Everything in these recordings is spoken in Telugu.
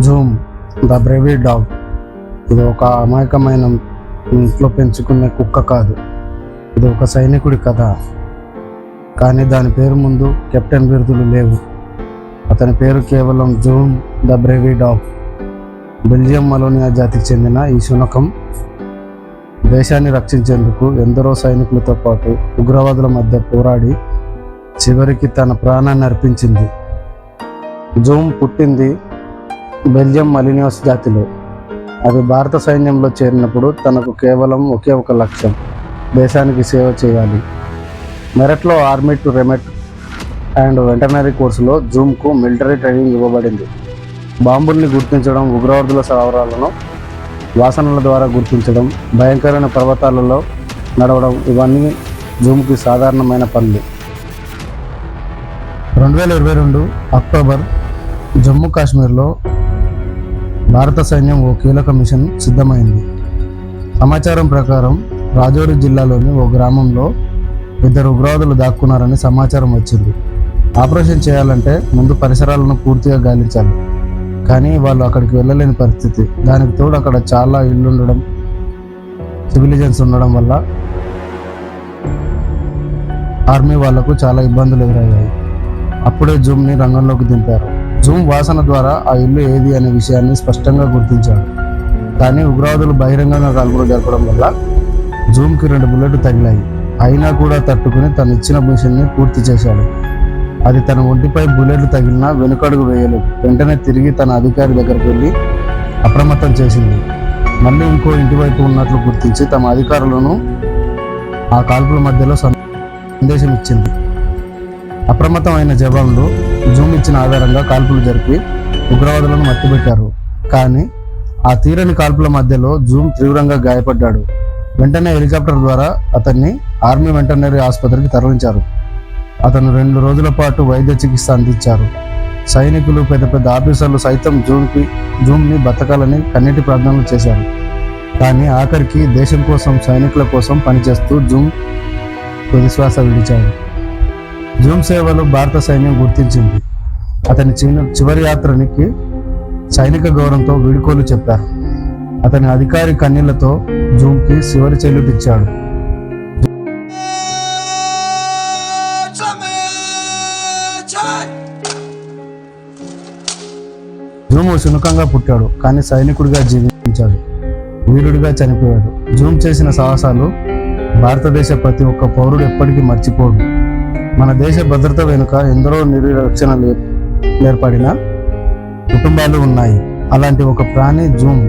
జూమ్ ద బ్రేవీ డాగ్ ఇది ఒక అమాయకమైన ఇంట్లో పెంచుకునే కుక్క కాదు. ఇది ఒక సైనికుడి కథ. కానీ దాని పేరు ముందు కెప్టెన్ బిరుదులు లేవు. అతని పేరు కేవలం Zoom the brave dog Belgium Malinois జాతికి చెందిన ఈ శునకం దేశాన్ని రక్షించేందుకు ఎందరో సైనికులతో పాటు ఉగ్రవాదుల మధ్య పోరాడి చివరికి తన ప్రాణాన్ని అర్పించింది. జూమ్ పుట్టింది బెల్జియం మలినియోస్ జాతిలో. అది భారత సైన్యంలో చేరినప్పుడు తనకు కేవలం ఒకే ఒక లక్ష్యం దేశానికి సేవ చేయాలి. మెరట్లో army to remount and veterinary కోర్సులో జూమ్కు మిలిటరీ ట్రైనింగ్ ఇవ్వబడింది. బాంబుల్ని గుర్తించడం ఉగ్రవాదుల సవరాలను వాసనల ద్వారా గుర్తించడం భయంకరమైన పర్వతాలలో నడవడం ఇవన్నీ జూమ్కి సాధారణమైన పనులు. రెండు వేల ఇరవై రెండు అక్టోబర్ జమ్మూ కాశ్మీర్లో భారత సైన్యం ఓ కీలక మిషన్ సిద్ధమైంది. సమాచారం ప్రకారం రాజౌరి జిల్లాలోని ఓ గ్రామంలో ఇద్దరు ఉగ్రవాదులు దాక్కున్నారని సమాచారం వచ్చింది. ఆపరేషన్ చేయాలంటే ముందు పరిసరాలను పూర్తిగా గాలించాలి. కానీ వాళ్ళు అక్కడికి వెళ్ళలేని పరిస్థితి. దానికి తోడు అక్కడ చాలా ఇళ్ళు ఉండడం సివిలిజన్స్ ఉండడం వల్ల ఆర్మీ వాళ్ళకు చాలా ఇబ్బందులు ఎదురయ్యాయి. అప్పుడే జూమ్ని రంగంలోకి దింపారు. జూమ్ వాసన ద్వారా ఆ ఇల్లు ఏది అనే విషయాన్ని స్పష్టంగా గుర్తించాడు. కానీ ఉగ్రవాదులు బహిరంగంగా కాల్పులు జరపడం వల్ల జూమ్కి రెండు బుల్లెట్లు తగిలాయి. అయినా కూడా తట్టుకుని తను ఇచ్చిన మిషన్ని పూర్తి చేశాడు. అది తన ఒంటిపై బుల్లెట్లు తగిలినా వెనుకడుగు వేయలేదు. వెంటనే తిరిగి తన అధికారి దగ్గరికి వెళ్ళి అప్రమత్తం చేసింది. మళ్ళీ ఇంకో ఇంటి వైపు ఉన్నట్లు గుర్తించి తమ అధికారులను ఆ కాల్పుల మధ్యలో సందేశం ఇచ్చింది. అప్రమత్తమైన జవాన్లు జూమ్ ఇచ్చిన ఆధారంగా కాల్పులు జరిపి ఉగ్రవాదులను మట్టిపెట్టారు. కానీ ఆ తీరని కాల్పుల మధ్యలో జూమ్ తీవ్రంగా గాయపడ్డాడు. వెంటనే హెలికాప్టర్ ద్వారా అతన్ని ఆర్మీ వెంటనరీ ఆసుపత్రికి తరలించారు. అతను రెండు రోజుల పాటు వైద్య చికిత్స అందించారు. సైనికులు పెద్ద పెద్ద ఆఫీసర్లు సైతం జూమ్కి జూమ్ని బతకాలని కన్నీటి ప్రార్థనలు చేశారు. కానీ ఆఖరికి దేశం కోసం సైనికుల కోసం పనిచేస్తూ జూమ్ తుదిశ్వాస విడిచాడు. జూమ్ సేవలు భారత సైన్యం గుర్తించింది. అతని చిన్న చివరి యాత్రనికి సైనిక గౌరవంతో వీడుకోలు చెప్పారు. అతని అధికారి కన్నీళ్ళతో జూమ్కి చివరి చెల్లుటిచ్చాడు జూమ్ శునకంగా పుట్టాడు కానీ సైనికుడిగా జీవించాడు. వీరుడిగా చనిపోయాడు. జూమ్ చేసిన సాహసాలు భారతదేశ ప్రతి ఒక్క పౌరుడు ఎప్పటికీ మర్చిపోడు. మన దేశ భద్రత వెనుక ఎందరో నిరీక్షణలు ఏర్పడిన కుటుంబాలు ఉన్నాయి. అలాంటి ఒక ప్రాణి జూమ్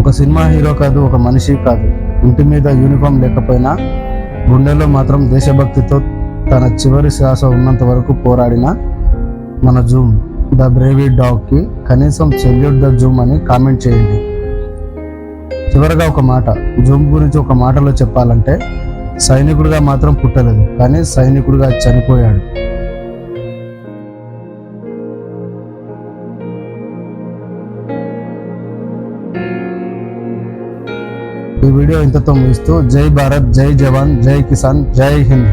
ఒక సినిమా హీరో కాదు ఒక మనిషి కాదు. ఇంటి మీద యూనిఫామ్ లేకపోయినా గుండెలో మాత్రం దేశభక్తితో తన చివరి శ్వాస ఉన్నంత వరకు పోరాడిన మన జూమ్ ద బ్రేవీ డాగ్కి కనీసం సెల్యూట్ ద జూమ్ అని కామెంట్ చేయండి. చివరగా ఒక మాట జూమ్ గురించి ఒక మాటలో చెప్పాలంటే సైనికుడిగా మాత్రం పుట్టలేదు కానీ సైనికుడిగా చనిపోయాడు. ఈ వీడియో ఇంతతో ముగిస్తూ జై భారత్ జై జవాన్ జై కిసాన్ జై హింద్.